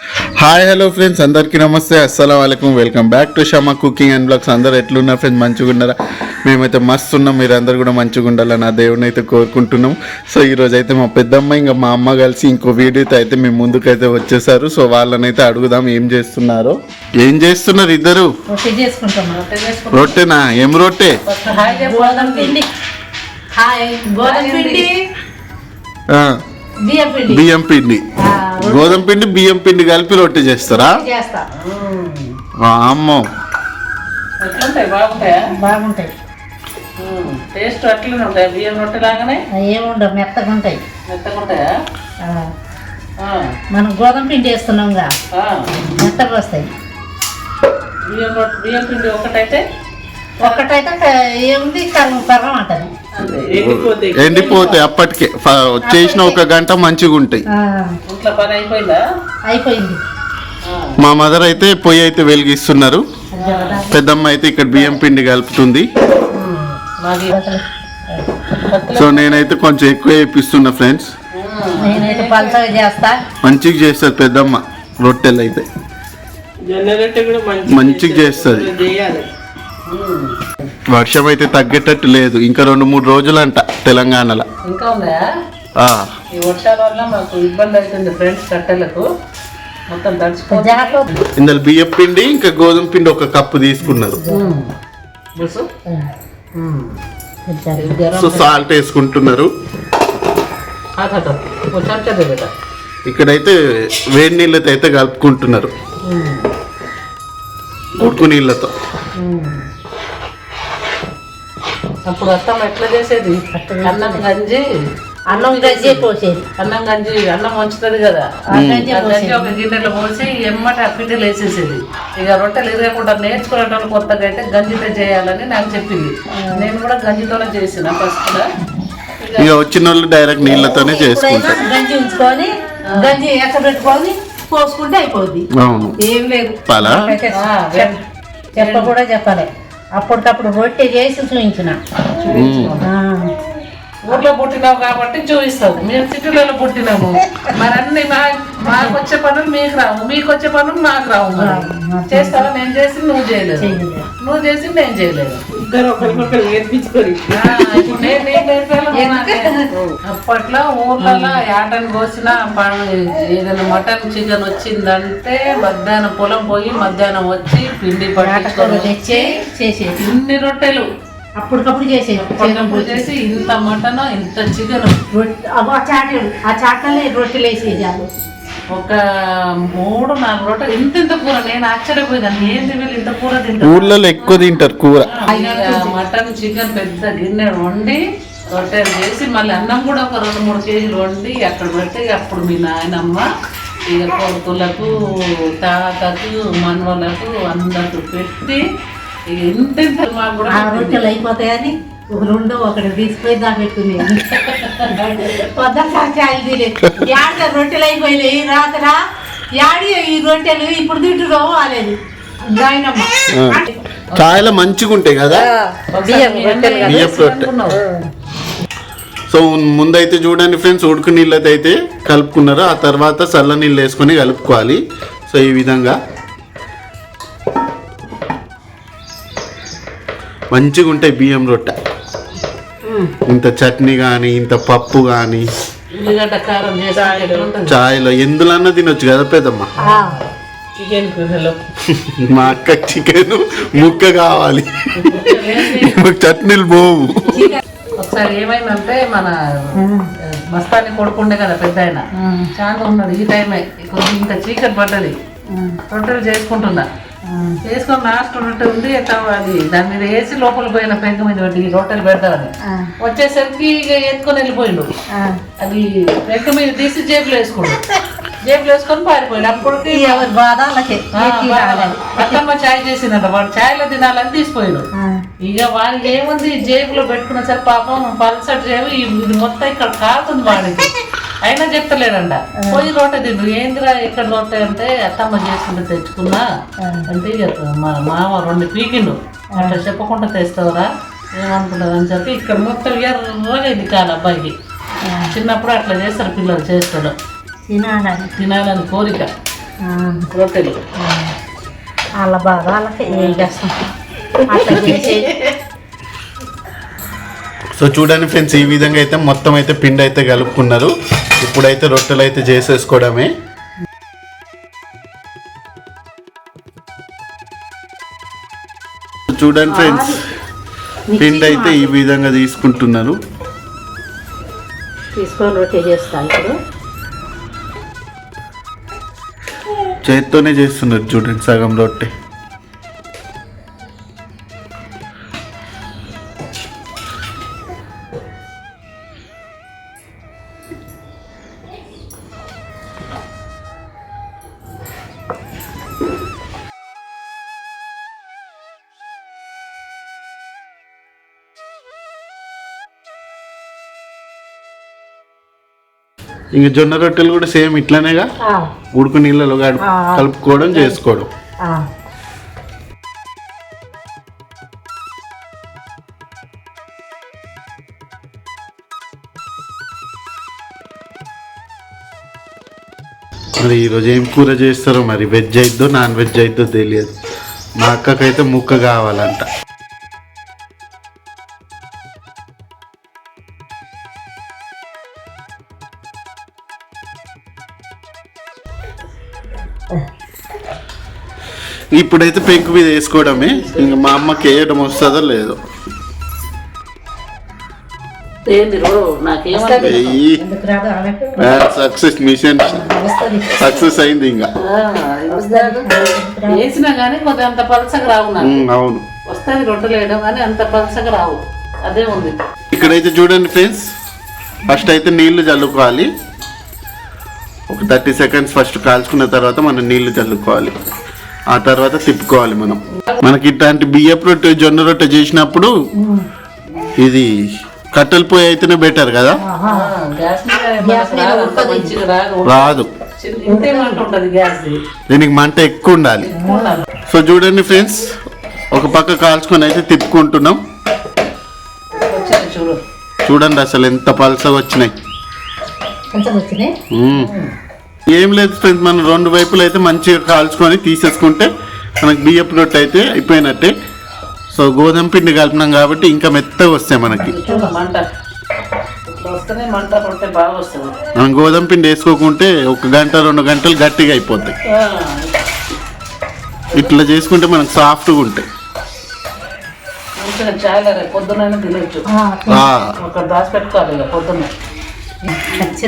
Hi hello friends అందరికీ నమస్తే. అస్సలం వాలేకుమ్ welcome back to Shama cooking and blogs అందరు ఎట్లున్నారు ఫ్రెండ్స్ మంచిగా ఉన్నారా మేమైతే మస్తు ఉన్నాం మీరు అందరు కూడా మంచిగా ఉండాలని నా దేవుని అయితే కోరుకుంటున్నాం. సో ఈ రోజు అయితే మా పెద్దమ్మ ఇంకా మా అమ్మ కలిసి ఇంకో వీడియోతో అయితే మేము ముందుకైతే వచ్చేసారు. సో వాళ్ళనైతే అడుగుదాం ఏం చేస్తున్నారో. ఏం చేస్తున్నారు ఇద్దరు? రొట్టెనా? ఏం రొట్టె? హాయ్ గోధుమ పిండి హాయ్. గోధుమ పిండి. ఆ, బియ్యం పిండి. గోధుమ పిండి బియ్యం పిండి కలిపి రొట్టె చేస్తారా? అమ్మో. బాగుంటాయా? బాగుంటాయి. టేస్ట్ అట్లనే ఉంటాయి? బియ్యం రొట్టె లాగానే? ఏముండవు మెత్తగా ఉంటాయి. మెత్తగా మనం గోధుమ పిండి వేస్తున్నాంగా. ఆ. మెత్తగా వస్తాయి. బియ్యం రొట్టె బియ్యం పిండి ఒకటైతే ఒక్కటైతే క- ఏముంది? కర్రం కర్రం అంటది. అంతే ఎండిపోతాయి అప్పటికే చేసిన ఒక గంట మంచిగా ఉంటాయి. అయిపోయిందా? మా మదర్ అయితే పొయ్యి అయితే వెలిగిస్తున్నారు. పెద్దమ్మ అయితే ఇక్కడ బియ్యం పిండి కలుపుతుంది. సో నేనైతే కొంచెం ఎక్కువ వేపిస్తున్నా ఫ్రెండ్స్. నేనైతే పలసగా చేస్తా. మంచిగా చేస్తుంది పెద్దమ్మ రొట్టెలు అయితే. మంచిగా చేస్తుంది. వర్షం అయితే తగ్గేటట్టు లేదు. ఇంకా రెండు మూడు రోజులు అంట తెలంగాణలో. ఇంకా ఉన్నాయా? ఆ, ఈ వర్షాల వల్ల మాకు ఇబ్బంది అవుతుంది ఫ్రెండ్స్ కట్టెలకు. మొత్తం తడిచిపోతుంది జాగ్రత్త. ఇందులో బియ్యం పిండి ఇంకా గోధుమ పిండి ఒక కప్పు తీసుకున్నారు. సో సాల్ట్ వేసుకుంటున్నారు. ఇక్కడైతే వేడి నీళ్ళతో అయితే కలుపుకుంటున్నారు. ఉడుకు నీళ్ళతో. అప్పుడు అత్తం ఎట్లా చేసేది? అన్నం గంజి అన్నం గజ్జే పోసేది. అన్నం గంజి అన్నం వంచుతుంది కదా. గంజి గంజి ఒక గిన్నెలో పోసి ఎమ్మట పిండిలు వేసేసేది. ఇక రొట్టెలు ఇరగకుండా నేర్చుకునేటోళ్ళు కొత్తగా అయితే గంజితో చేయాలని నాకు చెప్పింది. నేను కూడా గంజితోనే చేసిన ఫస్ట్ ఇక వచ్చిన వాళ్ళు డైరెక్ట్ నీళ్ళతోనే చేసుకుంటారు. గంజి ఉంచుకొని గంజి ఎక్కబెట్టుకొని పోసుకుంటే అయిపోద్ది. అవును. ఏం లేదు. చెప్ప కూడా చెప్పలే. అప్పటికప్పుడు రొట్టె చేసి చూపించిన ఊర్లో పుట్టినావు కాబట్టి చూపిస్తావు మేము సిటీలలో పుట్టినాము. మరి అన్ని మా మాకు వచ్చే పనులు మీకు రావు. మీకు వచ్చే పనులు నాకు రావు. చేస్తావా? నేను చేసి నువ్వు చేయలేదు. నువ్వు చేసి నేను చేయలేదు. ఇద్దరు ఒకరికొకరు నేర్పించుకొని. అప్పట్లో ఊర్లలో యాటను కోసిన ఏదైనా మటన్ చికెన్ వచ్చిందంటే మధ్యాహ్నం పొలం పోయి మధ్యాహ్నం వచ్చి పిండి నాటకాలు పట్టించుకొని తెచ్చి చేసేది. ఇన్ని రొట్టెలు. అప్పటికప్పుడు చేసేది. చేసి ఇంత మటన్ ఇంత చికెన్. ఆ చాటలు ఆ చాటలే రొట్టెలు వేసేది ఒక మూడు నాలుగు రొట్టెలు. ఇంత ఇంత కూర నేను ఆశ్చర్యపోయాను ఏంటి వీళ్ళు ఇంత కూర తింటారు ఊర్లలో ఎక్కువ తింటారు కూర. మటన్ చికెన్ పెద్ద గిన్నె వండి రొట్టెలు చేసి మళ్ళీ అన్నం కూడా ఒక రెండు మూడు కేజీలు వండి అక్కడ పెట్టి అప్పుడు మీ నాయనమ్మ ఇక కొడుకులకు తాతకు మనవలకు అందరికి పెట్టి ఇక ఇంత ఇంత మాకు కూడా. రొట్టెలు అయిపోతాయని? ఒక రెండు ఒకటి తీసుకుపోయి దా పెట్టుకునేది పొద్దున్న చాయలు తినే యాడ రొట్టెలు అయిపోయినాయి? రాత్రా? యాడి ఈ రొట్టెలు? ఇప్పుడు అనేది నాయనమ్మ చాయలో మంచిగా ఉంటాయి కదా. సో ముందైతే చూడండి ఫ్రెండ్స్ ఉడుకు నీళ్ళతో అయితే కలుపుకున్నారు ఆ తర్వాత చల్ల నీళ్ళు వేసుకొని కలుపుకోవాలి. సో ఈ విధంగా. మంచిగా ఉంటాయి బియ్యం రొట్టె. ఇంత చట్నీ కానీ ఇంత పప్పు కానీ చాయ్లో. ఎందులన్నా తినొచ్చు కదా పెద్దమ్మ? మా అక్క చికెన్ ముక్క కావాలి. చట్నీలు పోవు. ఒకసారి ఏమైందంటే మన మస్తాని కొడుకుండే కదా పెద్ద ఆయన. చాలా ఉన్నాడు ఈ టైమే. కొంచెం ఇంత చీకటి పడ్డది. రొట్టెలు చేసుకుంటున్నా. చేసుకొని లాస్ట్ రొట్టె ఉంది అది దాని మీద వేసి లోపల పోయిన పెంక మీద పెట్టి ఈ రొట్టెలు పెడతామని వచ్చేసరికి ఇక ఎత్తుకొని వెళ్ళిపోయిండు. అది పెంక మీద తీసి జేబులో వేసుకోండు. జేబులో వేసుకొని పారిపోయాడు. అప్పటికి అత్తమ్మ చాయ్ చేసిందంట. వాడు చాయ్లో తినాలని తీసిపోయాడు. ఇక వాడికి ఏముంది? జేబులో పెట్టుకున్న సరే పాపం పల్సటి జేబు ఈ- ఇది మొత్తం ఇక్కడ కాలుతుంది వాడికి. అయినా చెప్తలేడంట. పోయి రోట తిండు ఏందిరా ఎక్కడ రోట అంటే అత్తమ్మ చేసుకుంటే తెచ్చుకున్నా అంటే ఇక మా మామ రెండు పీకిండు. అట్లా చెప్పకుండా తెస్తావురా? ఏమనుకుంటుంది అని చెప్పి ఇక్కడ మొత్తం ఎర్రగైంది కాదు అబ్బాయికి. చిన్నప్పుడు అట్లా చేస్తారు పిల్లలు చేస్తాడు. తినాలని. తినాలని కోరిక. ఆ, రొట్టెలు. వాళ్ళ బాధ వాళ్ళకి ఏం చేస్తాం? అట్లా సో చూడండి ఫ్రెండ్స్ ఈ విధంగా అయితే మొత్తం అయితే పిండి అయితే కలుపుకున్నారు. ఇప్పుడైతే రొట్టెలు అయితే చేసేసుకోవడమే. చూడండి ఫ్రెండ్స్ పిండి అయితే ఈ విధంగా తీసుకుంటున్నారు. తీసుకొని రొట్టె చేస్తా ఇప్పుడు. చేత్తోనే చేస్తున్నారు చూడండి సగం రొట్టె. ఇంక జొన్న రొట్టెలు కూడా సేమ్ ఇట్లానేగా ఉడుకు నీళ్ళలో. కలుపుకోవడం చేసుకోవడం. మరి ఈరోజు ఏం కూర చేస్తారో మరి? వెజ్ అయిద్దో నాన్ వెజ్ అయిద్దో తెలియదు. మా అక్కకైతే ముక్క కావాలంట. ఇప్పుడైతే పెంకు మీద వేసుకోవడమే. ఇంకా మా అమ్మకి వేయడం వస్తుందో లేదో. సక్సెస్ మిషన్ సక్సెస్ అయింది ఇంకా. వేసినా కానీ కొద్దిగా అంత పలసగా రావు అవును. వస్తుంది రొట్టెలు వేయడం కానీ అంత పలసగా రావు. అదే ఉంది. ఇక్కడైతే చూడండి ఫ్రెండ్స్. ఫస్ట్ అయితే నీళ్ళు చల్లుకోవాలి. ఒక థర్టీ సెకండ్స్ ఫస్ట్ కాల్చుకున్న తర్వాత మనం నీళ్ళు చల్లుకోవాలి. ఆ తర్వాత తిప్పుకోవాలి మనం. మనకి ఇట్లాంటి బియ్యపు రొట్టె జొన్న రొట్టె చేసినప్పుడు ఇది కట్టెల పొయ్యి అయితేనే బెటర్ కదా? రాదు, దీనికి మంట ఎక్కువ ఉండాలి. సో చూడండి ఫ్రెండ్స్ ఒక పక్క కాల్చుకొని అయితే తిప్పుకుంటున్నాం. చూడండి అసలు ఎంత పలసగా వచ్చినాయి. ఏం లేదు ఫ్రెండ్స్ మనం రెండు వైపులు అయితే మంచిగా కాల్చుకొని తీసేసుకుంటే మనకి బియ్యపు రొట్టె అయితే అయిపోయినట్టే. సో గోధుమ పిండి కలిపినాం కాబట్టి ఇంకా మెత్తగా వస్తాయి మనకి. మనం గోధుమ పిండి వేసుకోకుంటే ఒక గంట రెండు గంటలు గట్టిగా అయిపోతాయి. ఇట్లా చేసుకుంటే మనకు సాఫ్ట్గా ఉంటాయి. ఒక దాచి పెట్టుకోవాలి పొద్దున్న.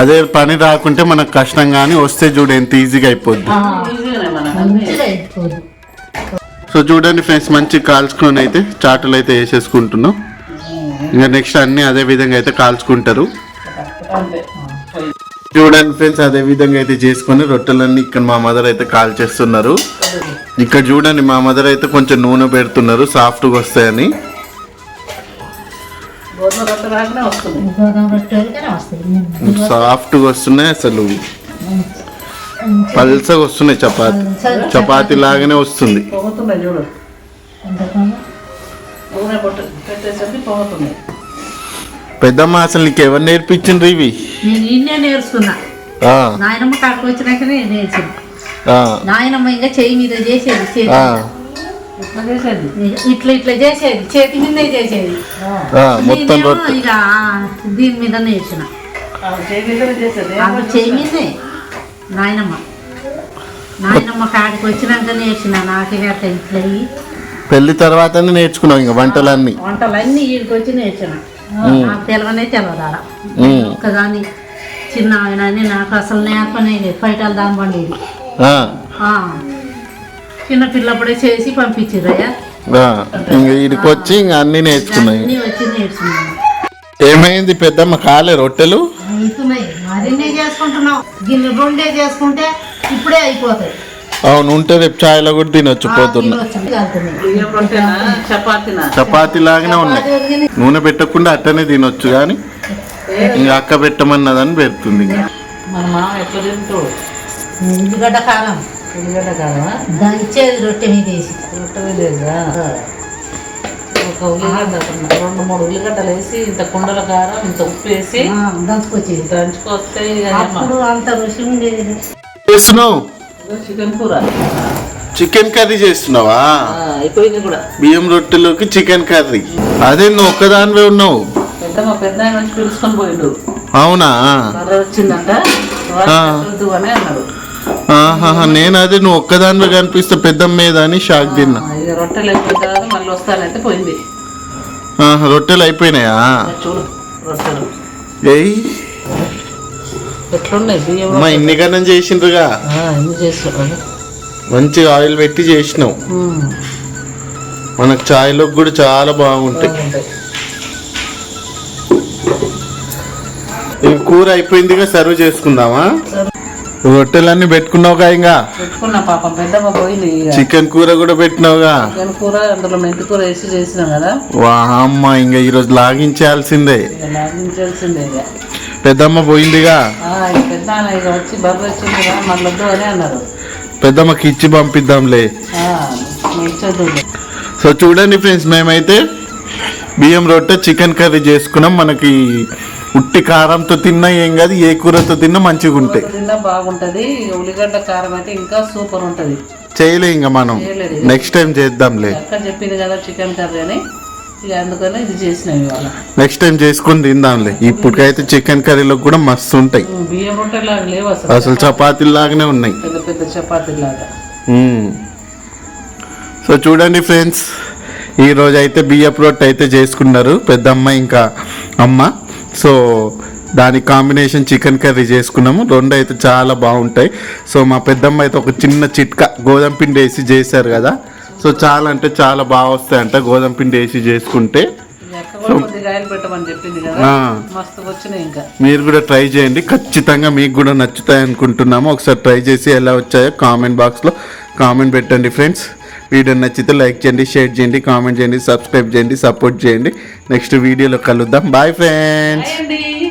అదే పని రాకుంటే మనకు కష్టం కానీ వస్తే చూడు ఎంత ఈజీగా అయిపోద్ది. సో చూడండి ఫ్రెండ్స్ మంచి కాల్చుకొని అయితే చాటులు అయితే వేసేసుకుంటున్నాం. ఇంకా నెక్స్ట్ అన్ని అదే విధంగా అయితే కాల్చుకుంటారు. చూడండి ఫ్రెండ్స్ అదే విధంగా అయితే చేసుకొని రొట్టెలన్నీ ఇక్కడ మా మదర్ అయితే కాల్ చేస్తున్నారు ఇక్కడ చూడండి మా మదర్ అయితే కొంచెం నూనె పెడుతున్నారు సాఫ్ట్గా వస్తాయని. సాఫ్ట్గా వస్తున్నాయి అసలు. పల్సగా వస్తున్నాయి చపాతి చపాతి. లాగానే వస్తుంది. పెద్దమ్మ అసలు నీకు ఎవరు నేర్పించిండ్రు ఇవి? నేర్చుకున్నా. ఆ, నాయనమ్మ కాడకు వచ్చినాకనే నాయనమ్మ ఇంకా చెయ్యి మీద చేసేది ఇట్లా చేసేది. ఇట్లా ఇట్లా చేసేది. చేతి మీదే చేసేది. ఆ, మొత్తం ఇక దీని చేయి మీదనే అప్పుడు చెయ్యి మీదే. నాయనమ్మ. నాయనమ్మ కాడికి వచ్చినాక నేర్చిన నాకు అట్లా ఇట్లా పెళ్ళి తర్వాతనే నేర్చుకున్నాం ఇంకా వంటలన్నీ. వంటలన్నీ వీడికి వచ్చి నేర్చిన. నాకు తెలవనే తెలవదు ఉమ్, ఒక్కదాన్ని. చిన్న ఆయన నాకు అసలు నేర్పనే లేదు. ఆ, చిన్న పిల్లప్పుడే చేసి పంపించిరయ్యా ఇంకా వచ్చి ఇంకా అన్నీ నేర్చుకున్నాయి. అన్నీ వచ్చి నేర్చుకున్నాను ఏమైంది పెద్దమ్మ కాలే రొట్టెలు? అవుతున్నాయి. మరిన్నే చేసుకుంటున్నాం గిన్నె రెండే చేసుకుంటే ఇప్పుడే అయిపోతాయి. అవును ఉంటే రేపు ఛాయ్లో కూడా తినొచ్చు పొద్దున్న. చపాతీనా? చపాతీ లాగానే ఉన్నాయి. నూనె పెట్టకుండా అట్టనే తినొచ్చు కానీ ఇంకా అక్క పెట్టమన్నదని పెడుతుంది ఇంకా. మన మామ ఎట్లా తింటాడు? ఉల్లిగడ్డ కారం. దంచేది రొట్టె మీద వేసి. రొట్టె లేదా ఒక ఉల్లిగడ్డ రెండు మూడు ఉల్లిగడ్డలు వేసి ఇంత కుండల కారం ఇంత ఉప్పు వేసి దంచుకొచ్చేది. దంచుకొస్తే. అప్పుడు అంత రుచి ఉండేది. చేస్తున్నావు? చికెన్ కూర. చికెన్ కర్రీ చేస్తున్నావా? ఆ, అయిపోయింది కూడా. బియ్యం రొట్టెలోకి చికెన్ కర్రీ. అదే నువ్వు ఒక్కదానివే ఉన్నావు. పెద్ద మా పెద్ద ఆయన వచ్చి పిలుచుకొని పోయిండు. అవునా? వచ్చిందంట. అన్నాడు. ఆహాహా నేను అదే నువ్వు ఒక్కదానివే కనిపిస్తే పెద్ద మీద అని షాక్ తిన్నా. రొట్టెలు అయిపోయిన తర్వాత మళ్ళీ పోయింది. ఆహా, రొట్టెలు అయిపోయినాయా? చూడు రొట్టెలు. ఏయ్. ఎట్లున్నాయి? బియ్యం మా ఇన్ని గణం చేసిండ్రుగా. ఆ, ఎన్ని చేస్తున్నాడు మంచి ఆయిల్ పెట్టి చేసినావు. మనకు చాయ్లోకి కూడా చాలా బాగుంటాయి. బాగుంటాయి. ఈ కూర అయిపోయిందిగా సర్వ్ చేసుకుందామా? రొట్టెలన్నీ పెట్టుకున్నావుగా ఇంకా? పెట్టుకున్నా పాపం పెద్దమ్మ పోయింది ఇక చికెన్ కూర కూడా పెట్టినావుగా? చికెన్ కూర అందులో మెంతి కూర వేసి చేసినాం కదా. ఇంకా ఈరోజు లాగించాల్సిందే. లాగించాల్సిందే పెద్దమ్మ పోయిందిగా? పెద్ద వచ్చి బర్రె వచ్చింది మళ్ళీ అని అన్నారు. పెద్దమ్మకి ఇచ్చి పంపిద్దాంలే. సో చూడండి ఫ్రెండ్స్ మేమైతే బియ్యం రొట్టె చికెన్ కర్రీ చేసుకున్నాం. మనకి ఉట్టి కారంతో తిన్నా ఏం కాదు ఏ కూరతో తిన్నా మంచిగా ఉంటాయి. తిన్నా బాగుంటది. ఉల్లిగడ్డ కారం అయితే ఇంకా సూపర్ ఉంటది. చేయలే ఇంకా మనం. నెక్స్ట్ టైం చేద్దాంలే. అక్క చెప్పింది కదా చికెన్ కర్రీ అని. ఇక అందుకని ఇది చేసినాం ఇవాళ. నెక్స్ట్ టైం చేసుకొని తిందాంలే. ఇప్పటికైతే చికెన్ కర్రీలో కూడా మస్తు ఉంటాయి. బియ్యం లేవు అసలు. అసలు చపాతీలు లాగానే ఉన్నాయి. పెద్ద పెద్ద లాగా. సో చూడండి ఫ్రెండ్స్ ఈ రోజు అయితే బియ్యపు రొట్టె అయితే చేసుకున్నారు. పెద్దమ్మ ఇంకా అమ్మ. సో దాని కాంబినేషన్ చికెన్ కర్రీ చేసుకున్నాము. రెండు అయితే చాలా బాగుంటాయి. సో మా పెద్దమ్మ అయితే ఒక చిన్న చిట్కా గోధుమ పిండి వేసి చేశారు కదా. సో చాలా అంటే చాలా బాగా వస్తాయంట గోధుమ పిండి వేసి చేసుకుంటే. మీరు కూడా ట్రై చేయండి. ఖచ్చితంగా మీకు కూడా నచ్చుతాయి అనుకుంటున్నాము. ఒకసారి ట్రై చేసి ఎలా వచ్చాయో కామెంట్ బాక్స్లో కామెంట్ పెట్టండి ఫ్రెండ్స్. వీడియో నచ్చితే లైక్ చేయండి షేర్ చేయండి కామెంట్ చేయండి సబ్స్క్రైబ్ చేయండి సపోర్ట్ చేయండి. నెక్స్ట్ వీడియోలో కలుద్దాం. Bye friends.